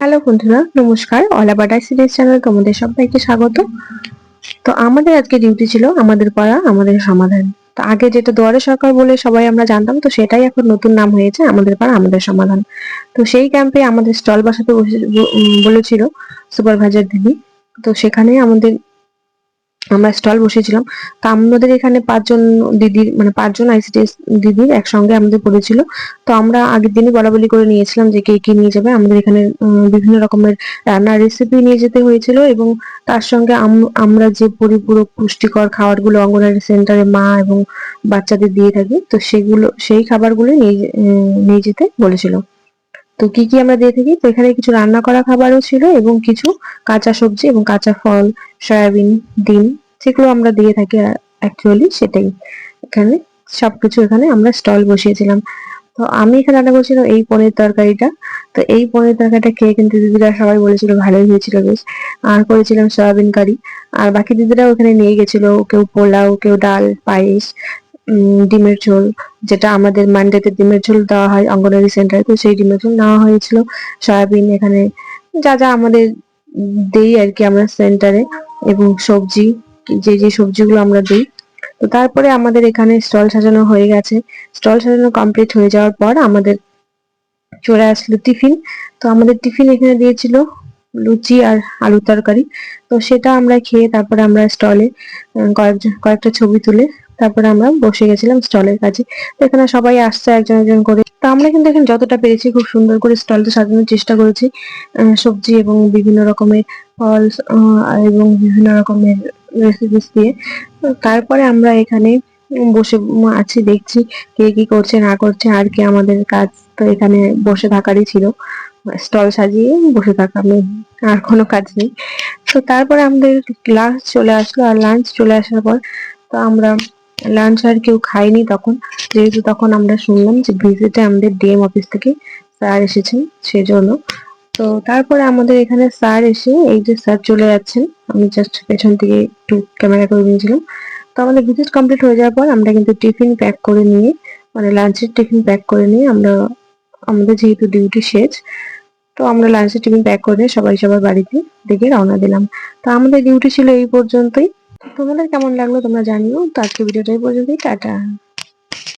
Hello বন্ধুরা, নমস্কার। অলাবাডা series channel তোমাদের সবাইকে স্বাগত। তো আমাদের আজকে ডিউটি ছিল আমাদের পাড়া আমাদের সমাধান। তো আগে যেটা দুয়ারে সরকার বলে সবাই আমরা জানতাম, তো সেটাই এখন নতুন নাম হয়েছে, আমাদের পাড়া আমাদের সমাধান। তো সেই ক্যাম্পে আমাদের স্টল বসাতে বলেছিল সুপারভাইজার দিদি। তো সেখানে আমাদের আমরা স্টল বসেছিলাম তো আমাদের এখানে পাঁচজন দিদির মানে পাঁচজন আইসিডিএস দিদির একসঙ্গে আমাদের পড়েছিল। তো আমরা আগের দিনই বলা বলি করে নিয়েছিলাম যে কে কি নিয়ে যাবে। আমাদের এখানে বিভিন্ন রকমের রান্নার রেসিপি নিয়ে যেতে হয়েছিল এবং তার সঙ্গে আমরা যে পরিপূরক পুষ্টিকর খাবারগুলো অঙ্গনারী সেন্টারে মা এবং বাচ্চাদের দিয়ে থাকি, তো সেগুলো, সেই খাবারগুলো নিয়ে নিয়ে যেতে বলেছিল। তো কি কি আমরা দিয়ে থাকি? তো এখানে কিছু রান্না করা খাবারও ছিল এবং কিছু কাঁচা সবজি এবং কাঁচা ফল, সয়াবিন, ডিম সেগুলো আমরা দিয়ে থাকি অ্যাকচুয়ালি সেটাই। এখানে সবকিছু এখানে আমরা স্টল বসিয়েছিলাম। তো আমি এখানে রান্না করছিলাম এই পনির তরকারিটা। তো এই পনির তরকারিটা খেয়ে কিন্তু দিদিরা সবাই বলেছিল ভালোই হয়েছিল বেশ। আর করেছিলাম সয়াবিন কারি। আর বাকি দিদিরাও ওখানে নিয়ে গেছিল, কেউ পোলাও, কেউ ডাল, পায়েস। ডিমের ঝোল, যেটা আমাদের মানডেতে ডিমের ঝোল দেওয়া হয়, অঙ্গনওয়াড়ি সেন্টারে, তো সেই ডিমের ঝোল নেওয়া হয়েছিল। সয়াবিন এখানে যা যা আমাদের দেই আর কি আমরা সেন্টারে, এবং সবজি, যে যে সবজিগুলো আমরা দিই। তো তারপরে আমাদের এখানে স্টল সাজানো হয়ে গেছে। স্টল সাজানো কমপ্লিট হয়ে যাওয়ার পর আমাদের চলে আসলো টিফিন। তো আমাদের টিফিন এখানে দিয়েছিল লুচি আর আলু তরকারি। তো সেটা আমরা খেয়ে তারপরে আমরা স্টলে কয়েকজন, কয়েকটা ছবি তুলে তারপরে আমরা বসে গেছিলাম স্টলের তো এখানে সবাই আসছে একজন একজন করে। তো আমরা কিন্তু এখানে যতটা পেরেছি খুব সুন্দর করে স্টলটা সাজানোর চেষ্টা করেছি। সবজি এবং বিভিন্ন রকমের ফল এবং বিভিন্ন রকমের রেসিপিস দিয়ে। তারপরে আমরা এখানে বসে আছি, দেখছি কে কি করছে, না করছে, আর কি আমাদের কাজ তো এখানে বসে থাকারই ছিল। স্টল সাজিয়ে বসে থাকা আর কোনো কাজ নেই। তো তারপরে আমাদের লাঞ্চ চলে আসলো, আর লাঞ্চ চলে আসার পর তো আমরা লাঞ্চ আর কেউ খায়নি তখন। যেহেতু তখন আমরা শুনলাম যে ভিজিটে আমাদের ডিএম অফিস থেকে স্যার এসেছেন, সেজন্য। তো তারপরে আমাদের এখানে স্যার এসে এই যে স্যার চলে যাচ্ছেন, আমি জাস্ট পেছন থেকে একটু ক্যামেরা করে নিয়েছিলাম। তো আমাদের ভিজিট কমপ্লিট হয়ে যাওয়ার পর আমরা কিন্তু টিফিন প্যাক করে নিয়ে মানে লাঞ্চের টিফিন প্যাক করে নিয়ে আমরা, আমাদের যেহেতু ডিউটি শেষ, তো আমরা লাঞ্চের টিফিন প্যাক করে সবাই সবার বাড়িতে দিকে রওনা দিলাম। তো আমাদের ডিউটি ছিল এই পর্যন্তই। তোমাদের কেমন লাগল তোমরা জানিও। তো আজকে ভিডিওটা এই পর্যন্তই টাটা।